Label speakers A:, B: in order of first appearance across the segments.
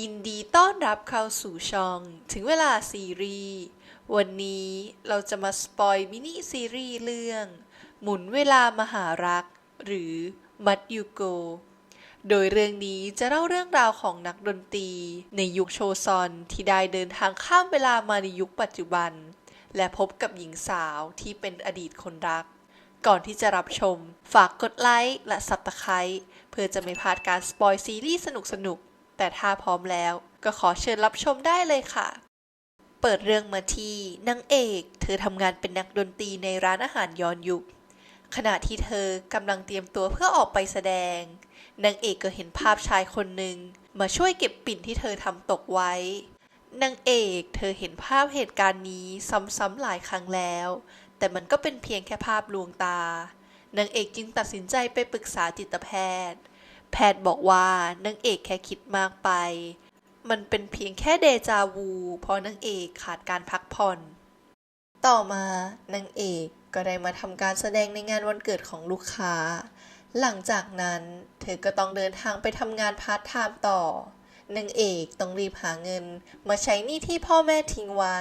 A: ยินดีต้อนรับเข้าสู่ช่อง ถึงเวลาซีรีส์ วันนี้เราจะมาสปอยมินิซีรีส์เรื่อง หมุนเวลามหารัก หรือมัดยูโก โดยเรื่องนี้จะเล่าเรื่องราวของนักดนตรี ในยุคโชซอนที่ได้เดินทางข้ามเวลามาในยุคปัจจุบัน และพบกับหญิงสาวที่เป็นอดีตคนรัก ก่อนที่จะรับชม ฝากกดไลค์และสับตะไคร้เพื่อจะไม่พลาดการสปอยซีรีส์สนุกๆ แต่ถ้าพร้อมแล้วก็ขอเชิญรับชมได้เลยค่ะ เปิดเรื่องมาที่นางเอก เธอทำงานเป็นนักดนตรีในร้านอาหารย้อนยุค ขณะที่เธอกำลังเตรียมตัวเพื่อออกไปแสดง นางเอกก็เห็นภาพชายคนหนึ่งมาช่วยเก็บปิ่นที่เธอทำตกไว้ นางเอกเธอเห็นภาพเหตุการณ์นี้ซ้ำๆหลายครั้งแล้ว แต่มันก็เป็นเพียงแค่ภาพลวงตานางเอกจึงตัดสินใจไปปรึกษาจิตแพทย์ แพทย์บอกว่านางเอกแค่คิดมากไป มันเป็นเพียงแค่เดจาวู เพราะนางเอกขาดการพักผ่อน ต่อมานางเอกก็ได้มาทำการแสดงในงานวันเกิดของลูกค้า หลังจากนั้นเธอก็ต้องเดินทางไปทำงานพาร์ทไทม์ต่อนางเอกต้องรีบหาเงินมาใช้หนี้ที่พ่อแม่ทิ้งไว้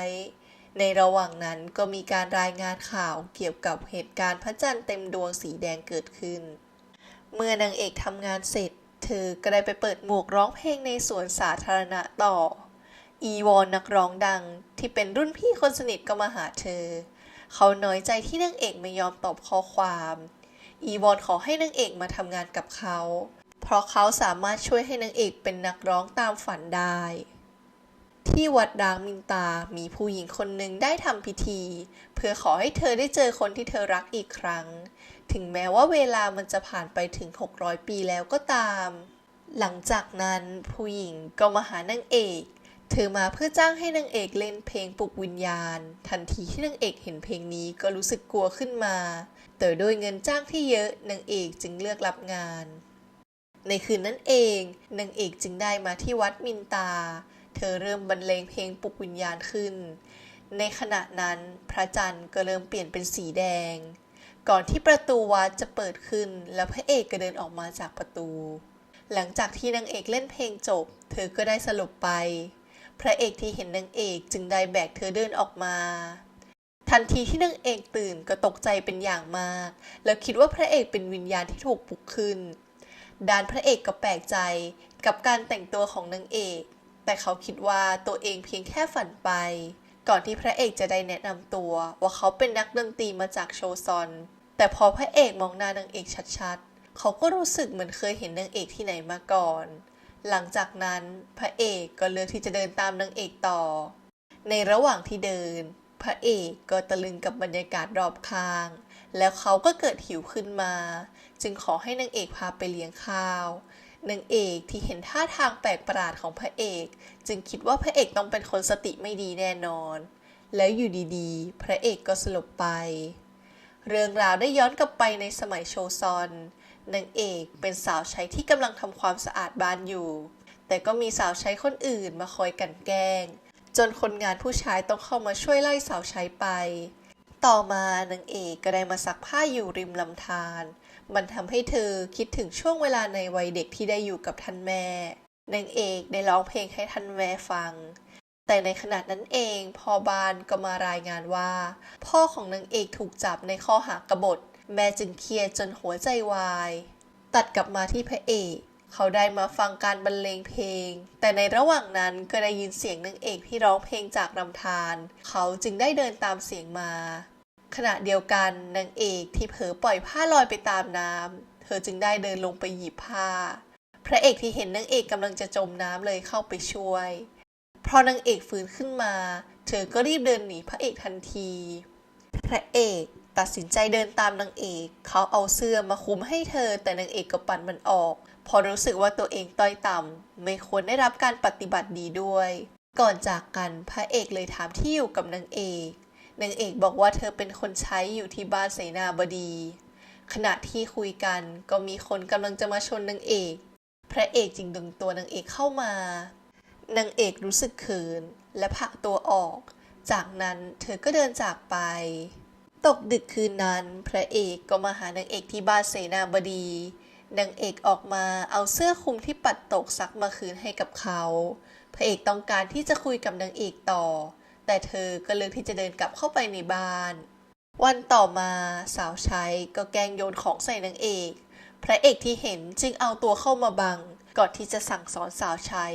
A: ในระหว่างนั้นก็มีการรายงานข่าวเกี่ยวกับเหตุการณ์พระจันทร์เต็มดวงสีแดงเกิดขึ้น เมื่อนางเอกทำงานเสร็จ เธอก็ได้ไปเปิดหมวกร้องเพลงในสวนสาธารณะต่อ อีวอนนักร้องดังที่เป็นรุ่นพี่คนสนิทก็มาหาเธอ เขาน้อยใจที่นางเอกไม่ยอมตอบข้อความ อีวอนขอให้นางเอกมาทำงานกับเขา เพราะเขาสามารถช่วยให้นางเอกเป็นนักร้องตามฝันได้ ที่วัดดางมินตา มีผู้หญิงคนหนึ่งได้ทำพิธี เพื่อขอให้เธอได้เจอคนที่เธอรักอีกครั้ง ถึงแม้ว่าเวลามันจะผ่านไปถึง 600 ปีแล้วก็ตาม หลังจากนั้นผู้หญิงก็มาหานางเอกเธอมาเพื่อจ้างให้นางเอกเล่นเพลงปลุกวิญญาณ ทันทีที่นางเอกเห็นเพลงนี้ก็รู้สึกกลัวขึ้นมา แต่โดยเงินจ้างที่เยอะนางเอกจึงเลือกรับงาน ในคืนนั้นเองนางเอกจึงได้มาที่วัดมินตา เธอเริ่มบรรเลงเพลงปลุกวิญญาณขึ้น ในขณะนั้นพระจันทร์ก็เริ่มเปลี่ยนเป็นสีแดง ก่อนที่ประตูวัดจะเปิดขึ้น แล้วพระเอกก็เดินออกมาจากประตู หลังจากที่นางเอกเล่นเพลงจบ เธอก็ได้สลบไป พระเอกที่เห็นนางเอกจึงได้แบกเธอเดินออกมา ทันทีที่นางเอกตื่นก็ตกใจเป็นอย่างมาก แล้วคิดว่าพระเอกเป็นวิญญาณที่ถูกปลุกขึ้นด้านพระเอกก็แปลกใจกับการแต่งตัวของนางเอก แต่เขาคิดว่าตัวเองเพียงแค่ฝันไป ก่อนที่พระเอกจะได้แนะนำตัว ว่าเขาเป็นนักดนตรีมาจากโชซอน แต่พอพระเอกมองหน้านางเอกชัดๆ เขาก็รู้สึกเหมือนเคยเห็นนางเอกที่ไหนมาก่อน หลังจากนั้นพระเอกก็เลือกที่จะเดินตามนางเอกต่อ ในระหว่างที่เดิน พระเอกก็ตะลึงกับบรรยากาศรอบข้าง แล้วเขาก็เกิดหิวขึ้นมา จึงขอให้นางเอกพาไปเลี้ยงข้าว นางเอกที่เห็นท่าทางแปลกประหลาดของพระเอก จึงคิดว่าพระเอกต้องเป็นคนสติไม่ดีแน่นอน แล้วอยู่ดีๆ พระเอกก็สลบไป เรื่องราวได้ย้อนกลับไปในสมัยโชซอนนางเอกเป็นสาวใช้ที่กำลังทำความสะอาดบ้านอยู่ แต่ก็มีสาวใช้คนอื่นมาคอยกันแกล้ง จนคนงานผู้ชายต้องเข้ามาช่วยไล่สาวใช้ไป ต่อมานางเอกก็ได้มาซักผ้าอยู่ริมลำธาร มันทำให้เธอคิดถึงช่วงเวลาในวัยเด็กที่ได้อยู่กับท่านแม่นางเอกได้ร้องเพลงให้ท่านแม่ฟัง แต่ในขณะนั้นเองพอบานก็มารายงานว่า พ่อของนางเอกถูกจับในข้อหากบฏ แม่จึงเครียดจนหัวใจวาย ตัดกลับมาที่พระเอกเขาได้มาฟังการบรรเลงเพลง แต่ในระหว่างนั้นก็ได้ยินเสียงนางเอกที่ร้องเพลงจากลำธารเขาจึงได้เดินตามเสียงมา ขณะเดียวกันนางเอกที่เผลอปล่อยผ้าลอยไปตามน้ำเธอจึงได้เดินลงไปหยิบผ้า พระเอกที่เห็นนางเอกกำลังจะจมน้ำเลยเข้าไปช่วย พอนางเอกฟื้นขึ้นมา เธอก็รีบเดินหนีพระเอกทันที พระเอกตัดสินใจเดินตามนางเอก เขาเอาเสื้อมาคุมให้เธอ แต่นางเอกก็ปัดมันออก พอรู้สึกว่าตัวเองต้อยต่ำไม่ควรได้รับการปฏิบัติดีด้วย ก่อนจากกันพระเอกเลยถามที่อยู่กับนางเอก นางเอกบอกว่าเธอเป็นคนใช้อยู่ที่บ้านเสนาบดี ขณะที่คุยกันก็มีคนกำลังจะมาชนนางเอก พระเอกจึงดึงตัวนางเอกเข้ามานางเอกรู้สึกเขินและผลักตัวออก จากนั้นเธอก็เดินจากไป ตกดึกคืนนั้น พระเอกก็มาหานางเอกที่บ้านเสนาบดีนางเอกออกมาเอาเสื้อคลุมที่ปัดตกซักมาคืนให้กับเขา พระเอกต้องการที่จะคุยกับนางเอกต่อ แต่เธอก็เลือกที่จะเดินกลับเข้าไปในบ้าน วันต่อมาสาวใช้ก็แกงโยนของใส่นางเอก พระเอกที่เห็นจึงเอาตัวเข้ามาบัง ก่อนที่จะสั่งสอนสาวใช้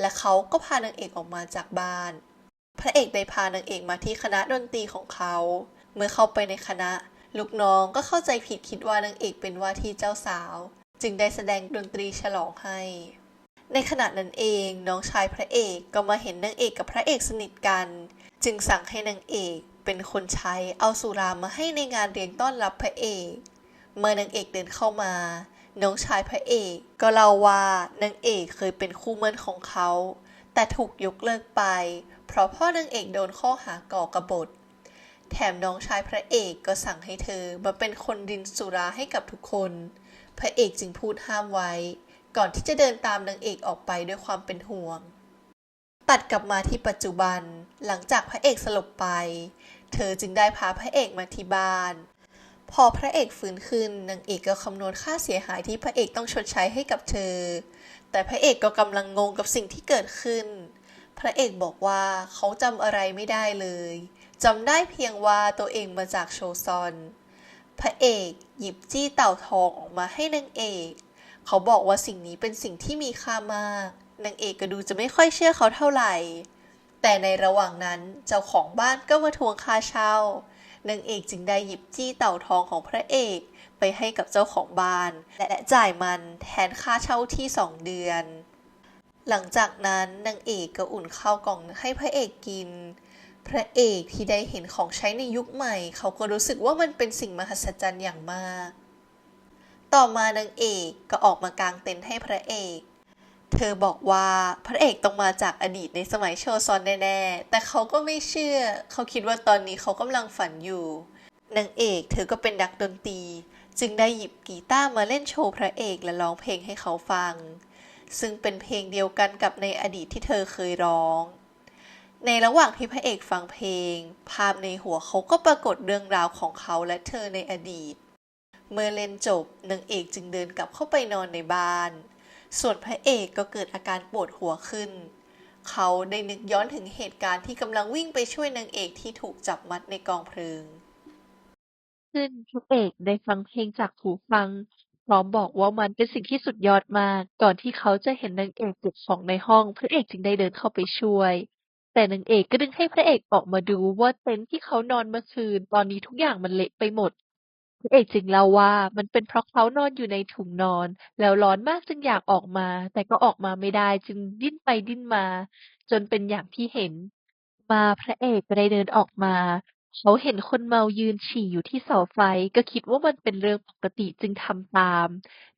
A: และเขาก็พานางเอกออกมาจากบ้าน พระเอกได้พานางเอกมาที่คณะดนตรีของเขา เมื่อเข้าไปในคณะ ลูกน้องก็เข้าใจผิดคิดว่านางเอกเป็นว่าที่เจ้าสาว จึงได้แสดงดนตรีฉลองให้ในขณะนั้นเองน้องชายพระเอกก็มาเห็นนางเอกกับพระเอกสนิทกัน จึงสั่งให้นางเอกเป็นคนใช้เอาสุรามาให้ในงานเลี้ยงต้อนรับพระเอก เมื่อนางเอกเดินเข้ามา น้องชายพระเอก ก็เล่าว่านางเอกเคยเป็นคู่มั่นของเขา แต่ถูกยกเลิกไป เพราะพ่อนางเอกโดนข้อหาก่อกระบฏ แถมน้องชายพระเอกก็สั่งให้เธอมาเป็นคนรินสุราให้กับทุกคน พระเอกจึงพูดห้ามไว้ ก่อนที่จะเดินตามนางเอกออกไปด้วยความเป็นห่วง ตัดกลับมาที่ปัจจุบัน หลังจากพระเอกสลบไป เธอจึงได้พาพระเอกมาที่บ้าน พอพระเอกฟื้นขึ้นนางเอกก็คำนวณค่าเสียหายที่พระเอกต้องชดใช้ให้กับเธอ แต่พระเอกก็กำลังงงกับสิ่งที่เกิดขึ้น พระเอกบอกว่าเขาจำอะไรไม่ได้เลยจำได้เพียงว่าตัวเองมาจากโชซอน พระเอกหยิบจี้เต่าทองออกมาให้นางเอก เขาบอกว่าสิ่งนี้เป็นสิ่งที่มีค่ามาก นางเอกก็ดูจะไม่ค่อยเชื่อเขาเท่าไหร่ แต่ในระหว่างนั้นเจ้าของบ้านก็มาทวงค่าเช่านางเอกจึงได้หยิบจี้เต่าทองของพระเอกไปให้กับเจ้าของบ้าน และจ่ายมันแทนค่าเช่าที่สองเดือน หลังจากนั้นนางเอกก็อุ่นข้าวกล่องให้พระเอกกิน พระเอกที่ได้เห็นของใช้ในยุคใหม่ เขาก็รู้สึกว่ามันเป็นสิ่งมหัศจรรย์อย่างมาก ต่อมานางเอกก็ออกมากางเต็นท์ให้พระเอก เธอบอกว่าพระเอกต้องมาจากอดีตในสมัยโชซอนแน่ๆ แต่เขาก็ไม่เชื่อ เขาคิดว่าตอนนี้เขากำลังฝันอยู่นางเอกเธอก็เป็นนักดนตรี จึงได้หยิบกีตาร์มาเล่นโชว์พระเอกและร้องเพลงให้เขาฟัง ซึ่งเป็นเพลงเดียวกันกับในอดีตที่เธอเคยร้อง ในระหว่างที่พระเอกฟังเพลง ภาพในหัวเขาก็ปรากฏเรื่องราวของเขาและเธอในอดีต เมื่อเล่นจบนางเอกจึงเดินกลับเข้าไปนอนในบ้าน ส่วนพระเอกก็เกิดอาการปวดหัวขึ้น เขาได้นึกย้อนถึงเหตุการณ์ที่กำลังวิ่งไปช่วยนางเอกที่ถูกจับมัดในกองเพลิง
B: ขึ้นพระเอกได้ฟังเพลงจากหูฟัง พร้อมบอกว่ามันเป็นสิ่งที่สุดยอดมาก ก่อนที่เขาจะเห็นนางเอกเก็บของในห้อง พระเอกจึงได้เดินเข้าไปช่วย แต่นางเอกก็ดึงให้พระเอกออกมาดูว่าเต็นท์ที่เขานอนเมื่อคืน ตอนนี้ทุกอย่างมันเละไปหมด พระเอกจึงเล่าว่ามันเป็นเพราะเขานอนอยู่ในถุงนอน แล้วร้อนมากจึงอยากออกมา แต่ก็ออกมาไม่ได้จึงดิ้นไปดิ้นมา จนเป็นอย่างที่เห็น มาพระเอกก็ได้เดินออกมา เขาเห็นคนเมายืนฉี่อยู่ที่เสาไฟ ก็คิดว่ามันเป็นเรื่องปกติจึงทำตาม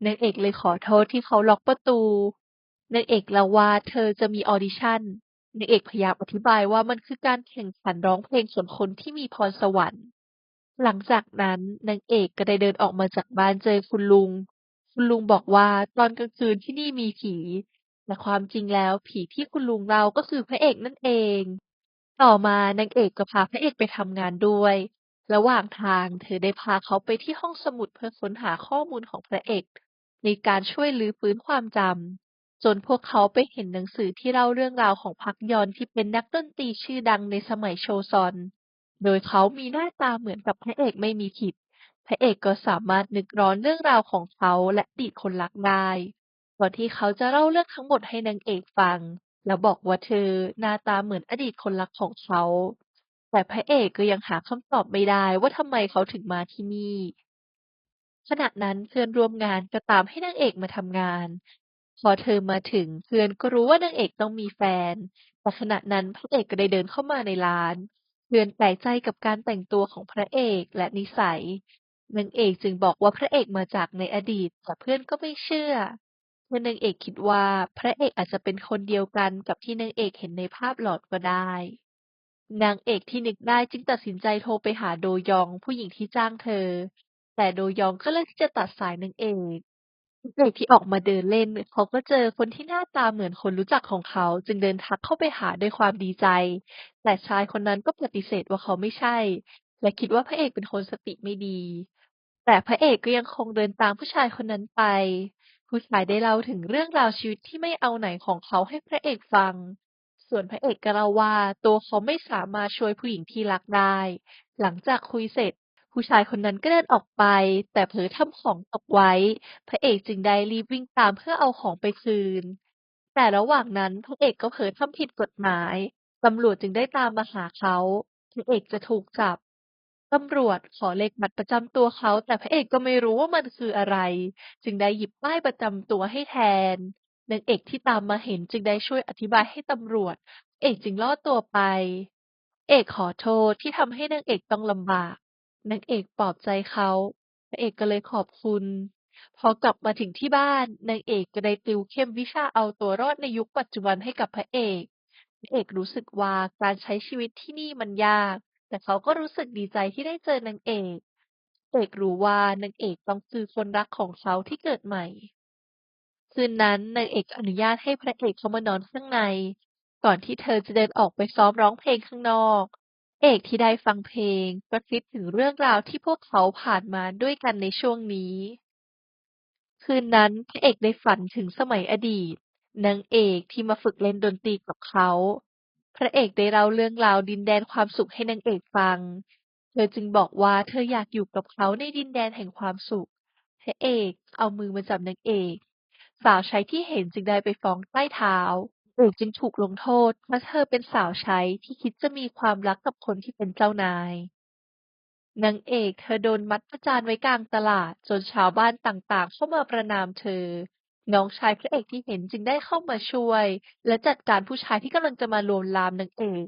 B: นางเอกเลยขอโทษที่เขาล็อกประตูนางเอกเล่าว่าเธอจะมีออดิชั่นนางเอกพยายามอธิบายว่ามันคือการแข่งขันร้องเพลงส่วนคนที่มีพรสวรรค์ หลังจากนั้นนางเอกก็ได้เดินออกมาจากบ้านเจอคุณลุง คุณลุงบอกว่าตอนกลางคืนที่นี่มีผี แต่ความจริงแล้วผีที่คุณลุงเล่าก็คือพระเอกนั่นเอง ต่อมานางเอกก็พาพระเอกไปทำงานด้วย ระหว่างทางเธอได้พาเขาไปที่ห้องสมุดเพื่อค้นหาข้อมูลของพระเอก ในการช่วยรื้อฟื้นความจำจนพวกเขาไปเห็นหนังสือที่เล่าเรื่องราวของพักยอนที่เป็นนักดนตรีชื่อดังในสมัยโชซอน โดยเขามีหน้าตาเหมือนกับพระเอกไม่มีผิด พระเอกก็สามารถนึกร้อนเรื่องราวของเขาและอดีตคนรักได้ก่อนที่เขาจะเล่าเรื่องทั้งหมดให้นางเอกฟัง แล้วบอกว่าเธอหน้าตาเหมือนอดีตคนรักของเขา แต่พระเอกก็ยังหาคำตอบไม่ได้ว่าทำไมเขาถึงมาที่นี่ ขณะนั้นเพื่อนร่วมงานก็ตามให้นางเอกมาทำงาน พอเธอมาถึงเพื่อนก็รู้ว่านางเอกต้องมีแฟน แต่ขณะนั้นพระเอกก็ได้เดินเข้ามาในร้าน เพื่อนแปลกใจกับการแต่งตัวของพระเอกและนิสัย นางเอกจึงบอกว่าพระเอกมาจากในอดีต แต่เพื่อนก็ไม่เชื่อเพื่อนนางเอกคิดว่าพระเอกอาจจะเป็นคนเดียวกันกับที่นางเอกเห็นในภาพหลอนก็ได้ นางเอกที่นึกได้จึงตัดสินใจโทรไปหาโดยองผู้หญิงที่จ้างเธอ แต่โดยองก็เลือกที่จะตัดสายนางเอก เอกที่ออกมาเดินเล่น เขาก็เจอคนที่หน้าตาเหมือนคนรู้จักของเขา จึงเดินทักเข้าไปหาด้วยความดีใจ แต่ชายคนนั้นก็ปฏิเสธว่าเขาไม่ใช่ และคิดว่าพระเอกเป็นคนสติไม่ดี แต่พระเอกก็ยังคงเดินตามผู้ชายคนนั้นไป ผู้ชายได้เล่าถึงเรื่องราวชีวิตที่ไม่เอาไหนของเขาให้พระเอกฟัง ส่วนพระเอกก็เล่าว่าตัวเขาไม่สามารถช่วยผู้หญิงที่รักได้ หลังจากคุยเสร็จ ผู้ชายคนนั้นก็เดินออกไป แต่เผลอทำของตกไว้ พระเอกจึงได้รีบวิ่งตามเพื่อเอาของไปคืน แต่ระหว่างนั้นพระเอกก็เผลอทำผิดกฎหมาย ตำรวจจึงได้ตามมาหาเขาพระเอกจะถูกจับ ตำรวจขอเลขบัตรประจำตัวเขา แต่พระเอกก็ไม่รู้ว่ามันคืออะไร จึงได้หยิบป้ายประจำตัวให้แทนนางเอกที่ตามมาเห็นจึงได้ช่วยอธิบายให้ตำรวจ เอกจึงรอตัวไป เอกขอโทษที่ทำให้นางเอกต้องลำบาก นางเอกปลอบใจเขา พระเอกก็เลยขอบคุณ พอกลับมาถึงที่บ้าน นางเอกก็ได้ติวเข้มวิชาเอาตัวรอดในยุคปัจจุบันให้กับพระเอกพระเอกรู้สึกว่าการใช้ชีวิตที่นี่มันยาก แต่เขาก็รู้สึกดีใจที่ได้เจอนางเอกเอกรู้ว่านางเอกต้องคือคนรักของเขาที่เกิดใหม่ คืนนั้นนางเอกอนุญาตให้พระเอกเข้ามานอนข้างใน ก่อนที่เธอจะเดินออกไปซ้อมร้องเพลงข้างนอก เอกที่ได้ฟังเพลง ก็คิดถึงเรื่องราวที่พวกเขาผ่านมาด้วยกันในช่วงนี้ คืนนั้นพระเอกได้ฝันถึงสมัยอดีตนางเอกที่มาฝึกเล่นดนตรีกับเขา พระเอกได้เล่าเรื่องราวดินแดนความสุขให้นางเอกฟัง เธอจึงบอกว่าเธออยากอยู่กับเขาในดินแดนแห่งความสุข พระเอกเอามือมาจับนางเอก สาวใช้ที่เห็นจึงได้ไปฟ้องใต้เท้า เอกจึงถูกลงโทษ เพราะเธอเป็นสาวใช้ที่คิดจะมีความรักกับคนที่เป็นเจ้านายนางเอกเธอโดนมัดประจานไว้กลางตลาด จนชาวบ้านต่างๆ เข้ามาประณามเธอ น้องชายพระเอกที่เห็นจึงได้เข้ามาช่วย และจัดการผู้ชายที่กำลังจะมาลวนลามนางเอก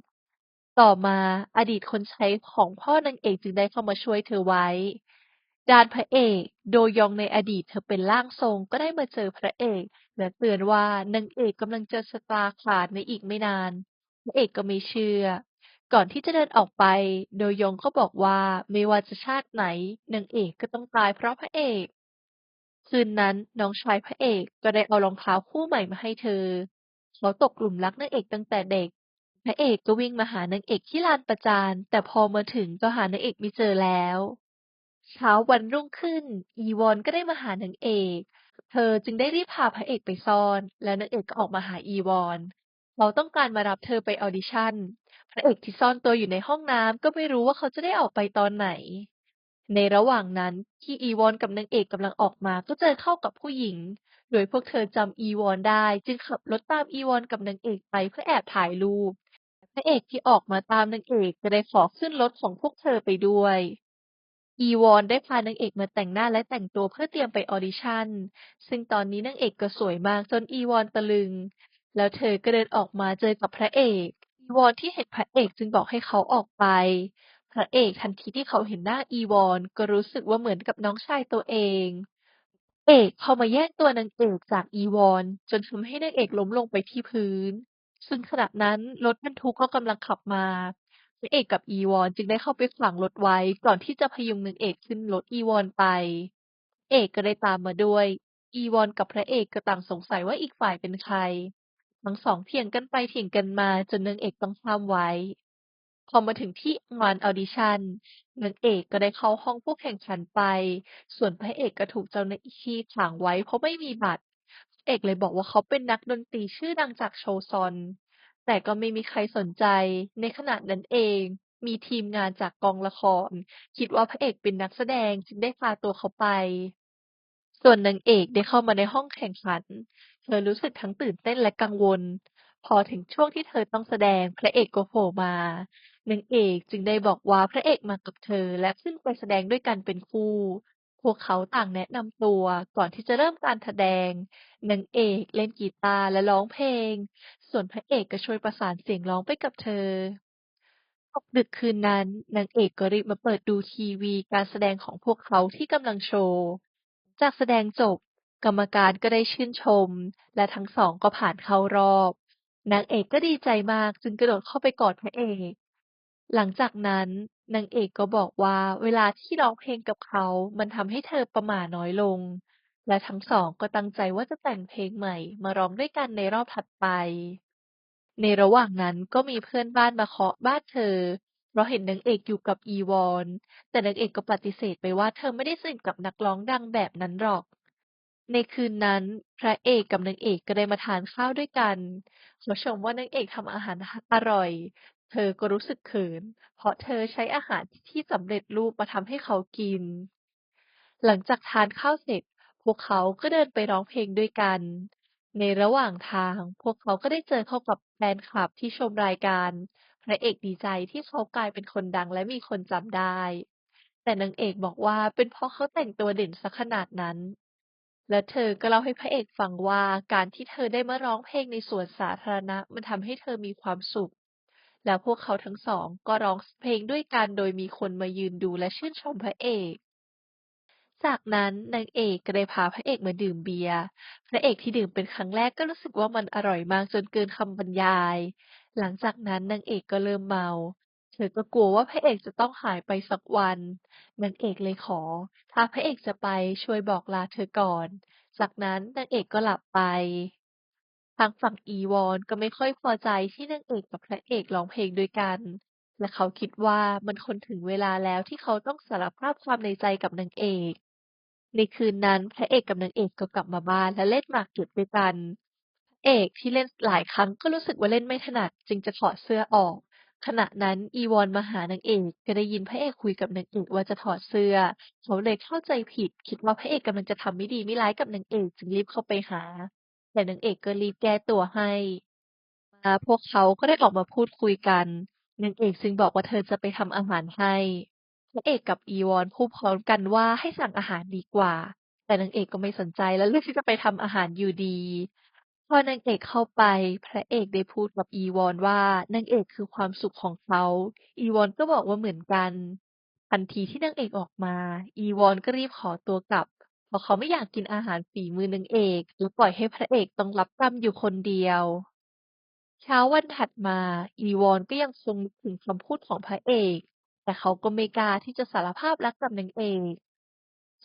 B: ต่อมาอดีตคนใช้ของพ่อนางเอกจึงได้เข้ามาช่วยเธอไว้ ดานพระเอก โดยองในอดีตเธอเป็นร่างทรงก็ได้มาเจอพระเอก และเตือนว่านางเอกกำลังจะชะตาขาดในอีกไม่นานพระเอกก็ไม่เชื่อ ก่อนที่จะเดินออกไป โดยองก็บอกว่าไม่ว่าจะชาติไหนนางเอกก็ต้องตายเพราะพระเอก คืนนั้นน้องชายพระเอกก็ได้เอารองเท้าคู่ใหม่มาให้เธอ เขาตกหลุมรักนางเอกตั้งแต่เด็ก พระเอกก็วิ่งมาหานางเอกที่ลานประจานแต่พอมาถึงก็หานางเอกไม่เจอแล้ว เช้าวันรุ่งขึ้น อีวอนก็ได้มาหานางเอก เธอจึงได้รีบพาพระเอกไปซ่อน แล้วนางเอกก็ออกมาหาอีวอนเขาต้องการมารับเธอไปออดิชั่น พระเอกที่ซ่อนตัวอยู่ในห้องน้ำก็ไม่รู้ว่าเขาจะได้ออกไปตอนไหน ในระหว่างนั้นที่อีวอนกับนางเอกกำลังออกมาก็เจอเข้ากับผู้หญิง โดยพวกเธอจำอีวอนได้ จึงขับรถตามอีวอนกับนางเอกไปเพื่อแอบถ่ายรูป พระเอกที่ออกมาตามนางเอกก็ได้ขอขึ้นรถของพวกเธอไปด้วย อีวอนได้พานางเอกมาแต่งหน้าและแต่งตัวเพื่อเตรียมไปออดิชั่น ซึ่งตอนนี้นางเอกก็สวยมากจนอีวอนตะลึง แล้วเธอก็เดินออกมาเจอกับพระเอก อีวอนที่เห็นพระเอกจึงบอกให้เขาออกไป พระเอกทันทีที่เขาเห็นหน้าอีวอนก็รู้สึกว่าเหมือนกับน้องชายตัวเอง เอกเข้ามาแย่งตัวนางเอกจากอีวอน จนทำให้นางเอกล้มลงไปที่พื้น ซึ่งขณะนั้นรถบรรทุกก็กำลังขับมา พระเอกกับอีวอนจึงได้เข้าไปขวางรถไว้ ก่อนที่จะพยุงนางเอกขึ้นรถอีวอนไป เอกก็ได้ตามมาด้วย อีวอนกับพระเอกก็ต่างสงสัยว่าอีกฝ่ายเป็นใคร ทั้งสองเถียงกันไปเถียงกันมาจนนางเอกต้องห้ามไว้ พอมาถึงที่งานออดิชั่นนางเอกก็ได้เข้าห้องผู้แข่งขันไป ส่วนพระเอกก็ถูกเจ้าหน้าที่ขังไว้เพราะไม่มีบัตรเอกเลยบอกว่าเขาเป็นนักดนตรีชื่อดังจากโชซอน แต่ก็ไม่มีใครสนใจ ในขณะนั้นเอง มีทีมงานจากกองละคร คิดว่าพระเอกเป็นนักแสดงจึงได้พาตัวเขาไป ส่วนนางเอกได้เข้ามาในห้องแข่งขัน เธอรู้สึกทั้งตื่นเต้นและกังวล พอถึงช่วงที่เธอต้องแสดงพระเอกก็โผล่มานางเอกจึงได้บอกว่าพระเอกมากับเธอและขึ้นไปแสดงด้วยกันเป็นคู่พวกเขาต่างแนะนำตัวก่อนที่จะเริ่มการแสดงนางเอกเล่นกีตาร์และร้องเพลง ส่วนพระเอกก็ช่วยประสานเสียงร้องไปกับเธอ ตกดึกคืนนั้นนางเอกก็รีบมาเปิดดูทีวีการแสดงของพวกเขาที่กำลังโชว์ จากแสดงจบ กรรมการก็ได้ชื่นชม และทั้งสองก็ผ่านเข้ารอบนางเอกก็ดีใจมากจึงกระโดดเข้าไปกอดพระเอก หลังจากนั้นนางเอกก็บอกว่าเวลาที่ร้องเพลงกับเขา มันทำให้เธอประหม่าน้อยลง และทั้งสองก็ตั้งใจว่าจะแต่งเพลงใหม่มาร้องด้วยกันในรอบถัดไป ในระหว่างนั้นก็มีเพื่อนบ้านมาเคาะบ้านเธอ เพราะเห็นนางเอกอยู่กับอีวอน แต่นางเอกก็ปฏิเสธไปว่าเธอไม่ได้สนิทกับนักร้องดังแบบนั้นหรอก ในคืนนั้น พระเอกกับนางเอกก็ได้มาทานข้าวด้วยกันเขาชมว่านางเอกทำอาหารอร่อย เธอก็รู้สึกเขิน เพราะเธอใช้อาหารที่สำเร็จรูปมาทำให้เขากิน หลังจากทานข้าวเสร็จ วกเขาก็เดินไปร้องเพลงด้วยกัน ในระหว่างทาง พวกเขาก็ได้เจอเข้ากับแฟนคลับที่ชมรายการ พระเอกดีใจที่เขากลายเป็นคนดังและมีคนจำได้ แต่นางเอกบอกว่าเป็นเพราะเขาแต่งตัวเด่นสักขนาดนั้น และเธอก็เล่าให้พระเอกฟังว่าการที่เธอได้มาร้องเพลงในสวนสาธารณะมันทำให้เธอมีความสุข แล้วพวกเขาทั้งสองก็ร้องเพลงด้วยกันโดยมีคนมายืนดูและชื่นชมพระเอก จากนั้นนางเอกก็ได้พาพระเอกมาดื่มเบียร์ พระเอกที่ดื่มเป็นครั้งแรกก็รู้สึกว่ามันอร่อยมากจนเกินคำบรรยาย หลังจากนั้นนางเอกก็เริ่มเมา เธอก็กลัวว่าพระเอกจะต้องหายไปสักวัน นางเอกเลยขอ ถ้าพระเอกจะไปช่วยบอกลาเธอก่อน จากนั้นนางเอกก็หลับไป ทางฝั่งอีวอนก็ไม่ค่อยพอใจที่นางเอกกับพระเอกร้องเพลงด้วยกัน และเขาคิดว่ามันควรถึงเวลาแล้วที่เขาต้องสารภาพความในใจกับนางเอก ในคืนนั้น พระเอกกับนางเอกก็กลับมาบ้านและเล่นหมากเก็บด้วยกัน พระเอกที่เล่นหลายครั้งก็รู้สึกว่าเล่นไม่ถนัดจึงจะถอดเสื้อออก ขณะนั้นอีวอนมาหานางเอกก็ได้ยินพระเอกคุยกับนางเอกว่าจะถอดเสื้อ เขาเลยเข้าใจผิด คิดว่าพระเอกกำลังจะทำไม่ดีไม่ร้ายกับนางเอกจึงรีบเข้าไปหา แต่นางเอกก็รีบแก้ตัวให้มาพวกเขาก็ได้ออกมาพูดคุยกันนางเอกจึงบอกว่าเธอจะไปทำอาหารให้ ระเอกกับอีวอนพูดพร้อมกันว่าให้สั่งอาหารดีกว่า แต่นางเอกก็ไม่สนใจและเลือกที่จะไปทำอาหารอยู่ดี พอนางเอกเข้าไป พระเอกได้พูดกับอีวอนว่านางเอกคือความสุขของเขา อีวอนก็บอกว่าเหมือนกัน ทันทีที่นางเอกออกมา อีวอนก็รีบขอตัวกลับเพราะเขาไม่อยากกินอาหารฝีมือนางเอกและปล่อยให้พระเอกต้องรับกรรมอยู่คนเดียวเช้าวันถัดมา อีวอนก็ยังคงนึกถึงคำพูดของพระเอก แต่เขาก็ไม่กล้าที่จะสารภาพรักกับนางเอก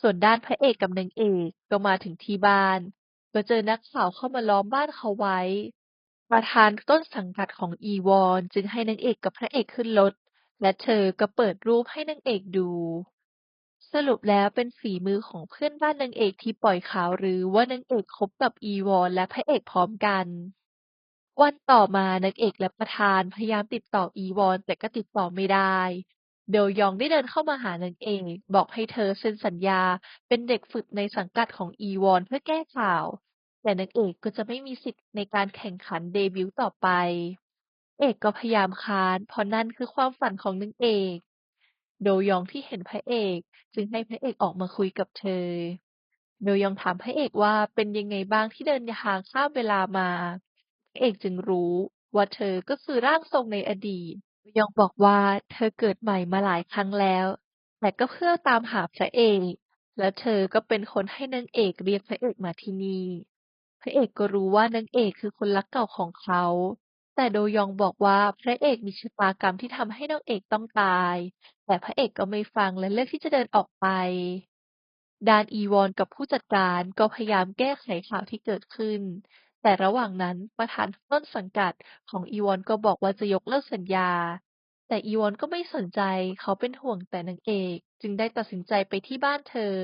B: ส่วนด้านพระเอกกับนางเอกก็มาถึงที่บ้าน ก็เจอนักข่าวเข้ามาล้อมบ้านเขาไว้ ประธานต้นสังกัดของอีวอนจึงให้นางเอกกับพระเอกขึ้นรถ และเธอก็เปิดรูปให้นางเอกดู สรุปแล้วเป็นฝีมือของเพื่อนบ้านนางเอกที่ปล่อยข่าวลือว่านางเอกคบกับอีวอนและพระเอกพร้อมกันวันต่อมานางเอกและประธานพยายามติดต่ออีวอนแต่ก็ติดต่อไม่ได้ เดลยองได้เดินเข้ามาหานางเอกบอกให้เธอเซ็นสัญญาเป็นเด็กฝึกในสังกัดของอีวอนเพื่อแก้ข่าว แต่นางเอกก็จะไม่มีสิทธิ์ในการแข่งขันเดบิวต์ต่อไป เอกก็พยายามค้านเพราะนั่นคือความฝันของนางเอกโดยองที่เห็นพระเอกจึงให้พระเอกออกมาคุยกับเธอโดยองถามพระเอกว่าเป็นยังไงบ้างที่เดินทางข้ามเวลามาพระเอกจึงรู้ว่าเธอก็คือร่างทรงในอดีต โดยองบอกว่าเธอเกิดใหม่มาหลายครั้งแล้ว แต่ก็เพื่อตามหาพระเอก และเธอก็เป็นคนให้นางเอกเรียกพระเอกมาที่นี่ พระเอกก็รู้ว่านางเอกคือคนรักเก่าของเขา แต่โดยองบอกว่าพระเอกมีชะตากรรมที่ทำให้นางเอกต้องตาย แต่พระเอกก็ไม่ฟังและเลือกที่จะเดินออกไปดานอีวอนกับผู้จัดการก็พยายามแก้ไขข่าวที่เกิดขึ้น แต่ระหว่างนั้นประธานต้นสังกัดของอีวอนก็บอกว่าจะยกเลิกสัญญา แต่อีวอนก็ไม่สนใจเขาเป็นห่วงแต่นางเอก จึงได้ตัดสินใจไปที่บ้านเธอ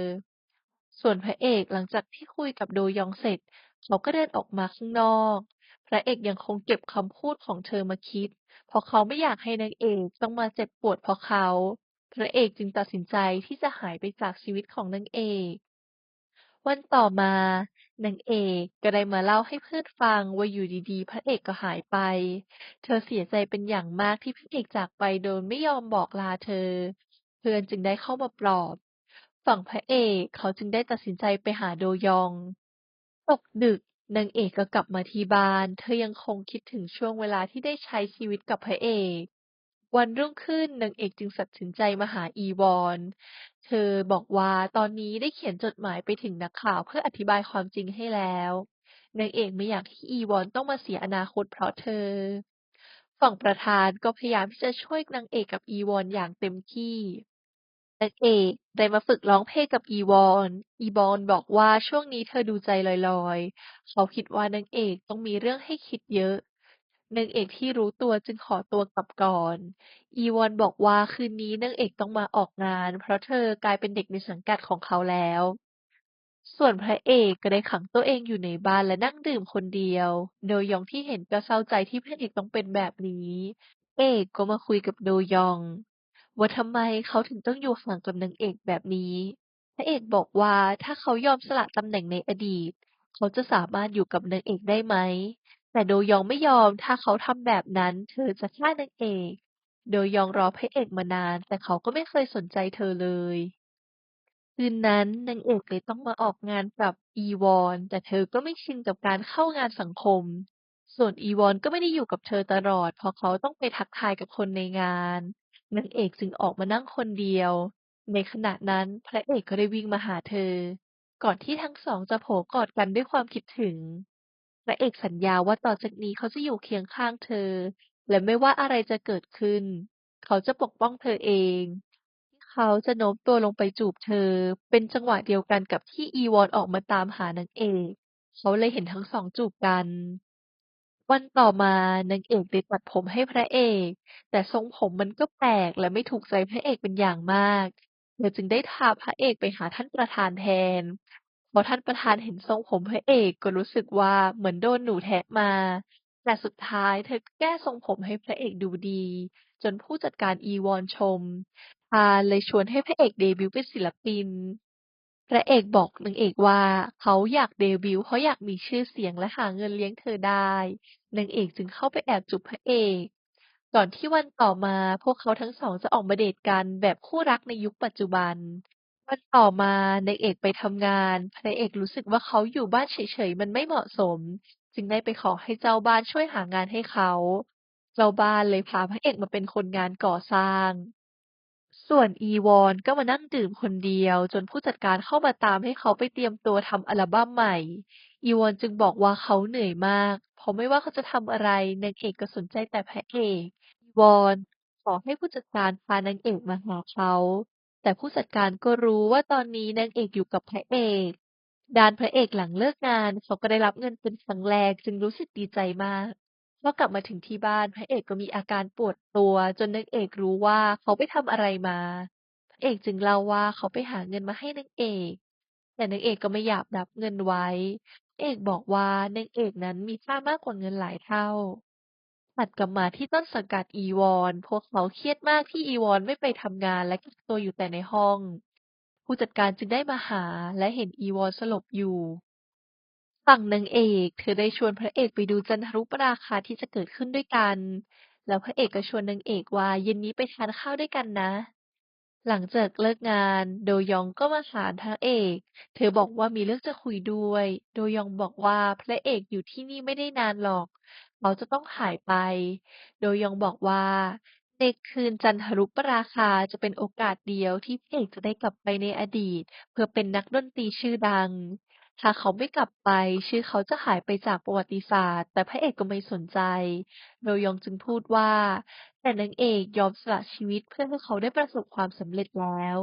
B: ส่วนพระเอกหลังจากที่คุยกับโดยองเสร็จ เขาก็เดินออกมาข้างนอก พระเอกยังคงเก็บคำพูดของเธอมาคิด เพราะเขาไม่อยากให้นางเอกต้องมาเจ็บปวดเพราะเขา พระเอกจึงตัดสินใจที่จะหายไปจากชีวิตของนางเอกวันต่อมา นางเอกก็ได้มาเล่าให้เพื่อนฟังว่าอยู่ดีๆ พระเอกก็หายไป เธอเสียใจเป็นอย่างมากที่พระเอกจากไปโดยไม่ยอมบอกลาเธอ เพื่อนจึงได้เข้ามาปลอบ ฝั่งพระเอกเขาจึงได้ตัดสินใจไปหาโดยอง ตกดึกนางเอกก็กลับมาที่บ้าน เธอยังคงคิดถึงช่วงเวลาที่ได้ใช้ชีวิตกับพระเอก วันรุ่งขึ้นนางเอกจึงตัดสินใจมาหาอีวอน เธอบอกว่าตอนนี้ได้เขียนจดหมายไปถึงนักข่าวเพื่ออธิบายความจริงให้แล้ว นางเอกไม่อยากให้อีวอนต้องมาเสียอนาคตเพราะเธอ ฝั่งประธานก็พยายามที่จะช่วยนางเอกกับอีวอนอย่างเต็มที่นางเอกได้มาฝึกร้องเพลงกับอีวอน อีวอนบอกว่าช่วงนี้เธอดูใจลอยๆ เขาคิดว่านางเอกต้องมีเรื่องให้คิดเยอะ นางเอกที่รู้ตัวจึงขอตัวกลับก่อน อีวอนบอกว่าคืนนี้นางเอกต้องมาออกงาน เพราะเธอกลายเป็นเด็กในสังกัดของเขาแล้ว ส่วนพระเอกก็ได้ขังตัวเองอยู่ในบ้านและนั่งดื่มคนเดียว โดยองที่เห็นก็เศร้าใจที่พระเอกต้องเป็นแบบนี้ เอกก็มาคุยกับโดยอง ว่าทำไมเขาถึงต้องอยู่ห่างกับนางเอกแบบนี้ พระเอกบอกว่าถ้าเขายอมสละตำแหน่งในอดีต เขาจะสามารถอยู่กับนางเอกได้ไหม แต่โดยองไม่ยอม ถ้าเขาทำแบบนั้น เธอจะฆ่านางเอก โดยองรอพระเอกมานาน แต่เขาก็ไม่เคยสนใจเธอเลย คืนนั้นนางเอกเลยต้องมาออกงานกับอีวอน แต่เธอก็ไม่ชินกับการเข้างานสังคม ส่วนอีวอนก็ไม่ได้อยู่กับเธอตลอด เพราะเขาต้องไปทักทายกับคนในงานนางเอกจึงออกมานั่งคนเดียว ในขณะนั้นพระเอกก็ได้วิ่งมาหาเธอ ก่อนที่ทั้งสองจะโผกอดกันด้วยความคิดถึง ระเอกสัญญาว่าต่อจากนี้เขาจะอยู่เคียงข้างเธอ และไม่ว่าอะไรจะเกิดขึ้น เขาจะปกป้องเธอเอง เขาจะโน้มตัวลงไปจูบเธอ เป็นจังหวะเดียวกันกับที่อีวอนออกมาตามหานางเอก เขาเลยเห็นทั้งสองจูบกันวันต่อมานางเอกได้ตัดผมให้พระเอก แต่ทรงผมมันก็แปลกและไม่ถูกใจพระเอกเป็นอย่างมากเธอจึงได้พาพระเอกไปหาท่านประธานแทน พอท่านประธานเห็นทรงผมพระเอกก็รู้สึกว่าเหมือนโดนหนูแทะมา แต่สุดท้ายเธอแก้ทรงผมให้พระเอกดูดี จนผู้จัดการอีวอนชมพาเลยชวนให้พระเอกเดบิวต์เป็นศิลปิน พระเอกบอกนางเอกว่าเขาอยากเดบิวต์เพราะอยากมีชื่อเสียงและหาเงินเลี้ยงเธอได้นางเอกจึงเข้าไปแอบจูบพระเอกก่อนที่วันต่อมาพวกเขาทั้งสองจะออกมาเดทกันแบบคู่รักในยุคปัจจุบัน วันต่อมา นางเอกไปทำงานพระเอกรู้สึกว่าเขาอยู่บ้านเฉยๆ มันไม่เหมาะสม จึงได้ไปขอให้เจ้าบ้านช่วยหางานให้เขา เจ้าบ้านเลยพาพระเอกมาเป็นคนงานก่อสร้าง ส่วนอีวอนก็มานั่งดื่มคนเดียว จนผู้จัดการเข้ามาตามให้เขาไปเตรียมตัวทำอัลบั้มใหม่ อีวอนจึงบอกว่าเขาเหนื่อยมาก เพราะไม่ว่าเขาจะทำอะไรนางเอกก็สนใจแต่พระเอก อีวอนขอให้ผู้จัดการพานางเอกมาหาเขา แต่ผู้จัดการก็รู้ว่าตอนนี้นางเอกอยู่กับพระเอกด้านพระเอกหลังเลิกงานเขาก็ได้รับเงินเป็นครั้งแรกจึงรู้สึกดีใจมากพอกลับมาถึงที่บ้านพระเอกก็มีอาการปวดตัวจนนางเอกรู้ว่าเขาไปทำอะไรมา พระเอกจึงเล่าว่าเขาไปหาเงินมาให้นางเอก แต่นางเอกก็ไม่อยากรับเงินไว้ เอกบอกว่านางเอกนั้นมีค่ามากกว่าเงินหลายเท่า ตัดกลับมาที่ต้นสังกัดอีวอน พวกเขาเครียดมากที่อีวอนไม่ไปทำงานและก็บตัวอยู่แต่ในห้อง ผู้จัดการจึงได้มาหาและเห็นอีวอนสลบอยู่ ฝั่งนางเอก เธอได้ชวนพระเอกไปดูจันทรุปราคาที่จะเกิดขึ้นด้วยกัน แล้วพระเอกก็ชวนนางเอกว่าเย็นนี้ไปทานข้าวด้วยกันนะ หลังจากเลิกงาน โดยองก็มาหาพระเอก เธอบอกว่ามีเรื่องจะคุยด้วย โดยองบอกว่าพระเอกอยู่ที่นี่ไม่ได้นานหรอก เขาจะต้องหายไป โดยยองบอกว่า ในคืนจันทรุปราคาจะเป็นโอกาสเดียวที่พระเอกจะได้กลับไปในอดีต เพื่อเป็นนักดนตรีชื่อดัง ถ้าเขาไม่กลับไป ชื่อเขาจะหายไปจากประวัติศาสตร์ แต่พระเอกก็ไม่สนใจ โดยองจึงพูดว่า แต่นางเอกยอมสละชีวิตเพื่อให้เขาได้ประสบความสำเร็จแล้ว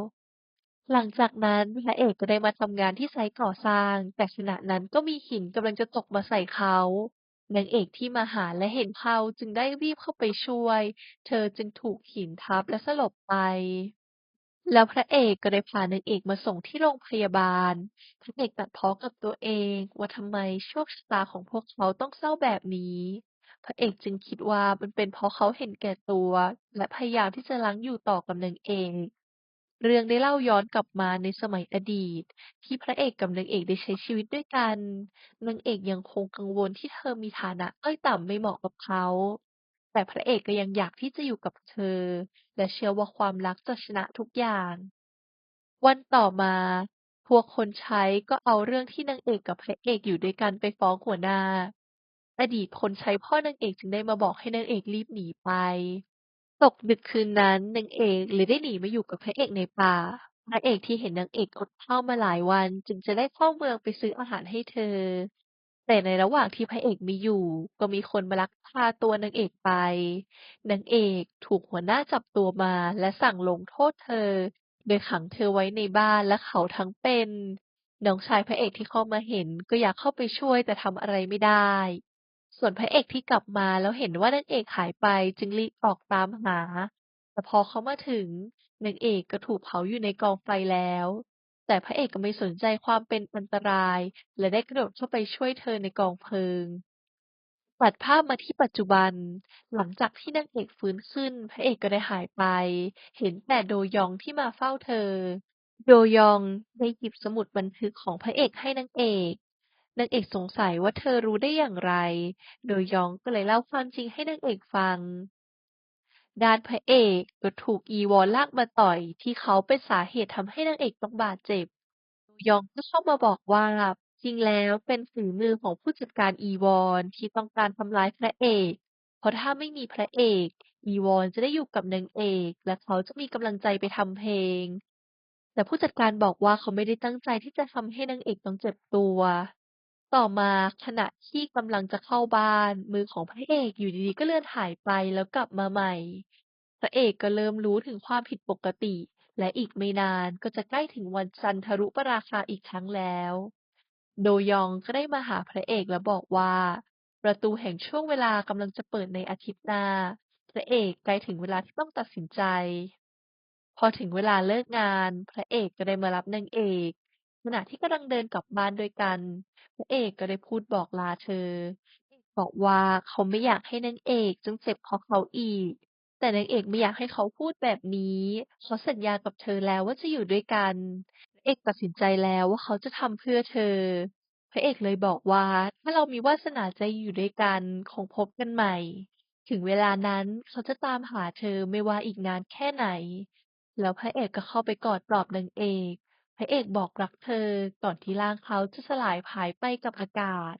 B: หลังจากนั้นพระเอกก็ได้มาทำงานที่ไซต์ก่อสร้าง แต่ขณะนั้นก็มีหินกำลังจะตกมาใส่เขา นางเอกที่มาหาและเห็นเขาจึงได้รีบเข้าไปช่วย เธอจึงถูกหินทับและสลบไป แล้วพระเอกก็ได้พานางเอกมาส่งที่โรงพยาบาล พระเอกตัดพ้อกับตัวเองว่าทำไมโชคชะตาของพวกเขาต้องเศร้าแบบนี้ พระเอกจึงคิดว่ามันเป็นเพราะเขาเห็นแก่ตัว และพยายามที่จะรังอยู่ต่อกับนางเอก เรื่องได้เล่าย้อนกลับมาในสมัยอดีต ที่พระเอกกับนางเอกได้ใช้ชีวิตด้วยกัน นางเอกยังคงกังวลที่เธอมีฐานะด้อยต่ำไม่เหมาะกับเขา แต่พระเอกก็ยังอยากที่จะอยู่กับเธอ และเชื่อว่าความรักจะชนะทุกอย่าง วันต่อมาพวกคนใช้ก็เอาเรื่องที่นางเอกกับพระเอกอยู่ด้วยกันไปฟ้องหัวหน้า อดีตคนใช้พ่อนางเอกจึงได้มาบอกให้นางเอกรีบหนีไป ตกดึกคืนนั้น นางเอกเลยได้หนีมาอยู่กับพระเอกในป่า พระเอกที่เห็นนางเอกอดข้าวมาหลายวัน จึงจะได้เข้าเมืองไปซื้ออาหารให้เธอ แต่ในระหว่างที่พระเอกม่อยู่ ก็มีคนมาลักพาตัวนางเอกไป นางเอกถูกหัวหน้าจับตัวมาและสั่งลงโทษเธอ โดยขังเธอไว้ในบ้านและเขาทั้งเป็น น้องชายพระเอกที่เข้ามาเห็นก็อยากเข้าไปช่วยแต่ทำอะไรไม่ได้ ส่วนพระเอกที่กลับมาแล้วเห็นว่านางเอกหายไปจึงรีบออกตามหา แต่พอเขามาถึงนางเอกก็ถูกเผาอยู่ในกองไฟแล้ว แต่พระเอกก็ไม่สนใจความเป็นอันตราย และได้กระโดดเข้าไปช่วยเธอในกองเพลิงตัดภาพมาที่ปัจจุบัน หลังจากที่นางเอกฟื้นขึ้น พระเอกก็ได้หายไป เห็นแต่โดยองที่มาเฝ้าเธอ โดยองได้หยิบสมุดบันทึกของพระเอกให้นางเอก นางเอกสงสัยว่าเธอรู้ได้อย่างไร โดยยองก็เลยเล่าความจริงให้นางเอกฟัง ด้านพระเอกก็ถูกอีวอนลากมาต่อยที่เขาเป็นสาเหตุทำให้นางเอกต้องบาดเจ็บ โดยองก็เข้ามาบอกว่าจริงแล้วเป็นฝีมือของผู้จัดการอีวอนที่ต้องการทำร้ายพระเอก เพราะถ้าไม่มีพระเอก อีวอนจะได้อยู่กับนางเอก และเขาจะมีกำลังใจไปทำเพลง แต่ผู้จัดการบอกว่าเขาไม่ได้ตั้งใจที่จะทำให้นางเอกต้องเจ็บตัว ต่อมาขณะที่กำลังจะเข้าบ้าน มือของพระเอกอยู่ดี ๆ ก็เลื่อนหายไปแล้วกลับมาใหม่ พระเอกก็เริ่มรู้ถึงความผิดปกติ และอีกไม่นานก็จะใกล้ถึงวันจันทรุปราคาอีกครั้งแล้ว โดยองก็ได้มาหาพระเอกและบอกว่า ประตูแห่งช่วงเวลากำลังจะเปิดในอาทิตย์หน้า พระเอกใกล้ถึงเวลาที่ต้องตัดสินใจ พอถึงเวลาเลิกงาน พระเอกก็ได้มารับนางเอก ขณะที่กำลังเดินกลับบ้านด้วยกัน พระเอกก็ได้พูดบอกลาเธอ บอกว่าเขาไม่อยากให้นางเอกต้องเจ็บเพราะเขาอีก แต่นางเอกไม่อยากให้เขาพูดแบบนี้ เขาสัญญากับเธอแล้วว่าจะอยู่ด้วยกัน พระเอกตัดสินใจแล้วว่าเขาจะทำเพื่อเธอ พระเอกเลยบอกว่า ถ้าเรามีวาสนาใจอยู่ด้วยกันคงพบกันใหม่ ถึงเวลานั้นเขาจะตามหาเธอไม่ว่าอีกนานแค่ไหน แล้วพระเอกก็เข้าไปกอดปลอบนางเอก พระเอกบอกรักเธอก่อนที่ร่างเขาจะสลายหายไปกับอากาศ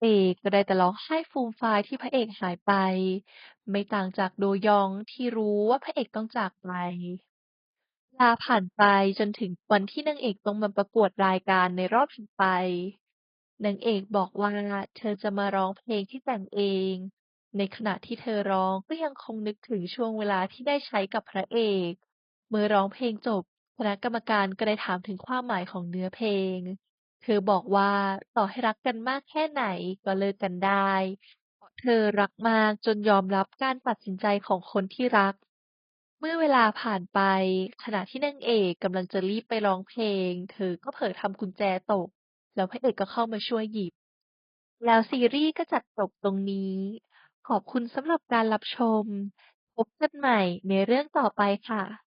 B: เอกก็ได้แต่ร้องไห้ฟูมฟายที่พระเอกหายไป ไม่ต่างจากโดยองที่รู้ว่าพระเอกต้องจากไปเวลาผ่านไปจนถึงวันที่นางเอกต้องมาประกวดรายการในรอบถัดไปนางเอกบอกว่าเธอจะมาร้องเพลงที่แต่งเอง ในขณะที่เธอร้องก็ยังคงนึกถึงช่วงเวลาที่ได้ใช้กับพระเอก เมื่อร้องเพลงจบ คณะกรรมการก็ได้ถามถึงความหมายของเนื้อเพลง เธอบอกว่าต่อให้รักกันมากแค่ไหนก็เลิกกันได้ เพราะเธอรักมากจนยอมรับการตัดสินใจของคนที่รัก เมื่อเวลาผ่านไป ขณะที่นางเอกกำลังจะรีบไปร้องเพลง เธอก็เผลอทำกุญแจตก แล้วพระเอกก็เข้ามาช่วยหยิบ แล้วซีรีส์ก็จัดจบตรงนี้ ขอบคุณสำหรับการรับชม พบกันใหม่ในเรื่องต่อไปค่ะ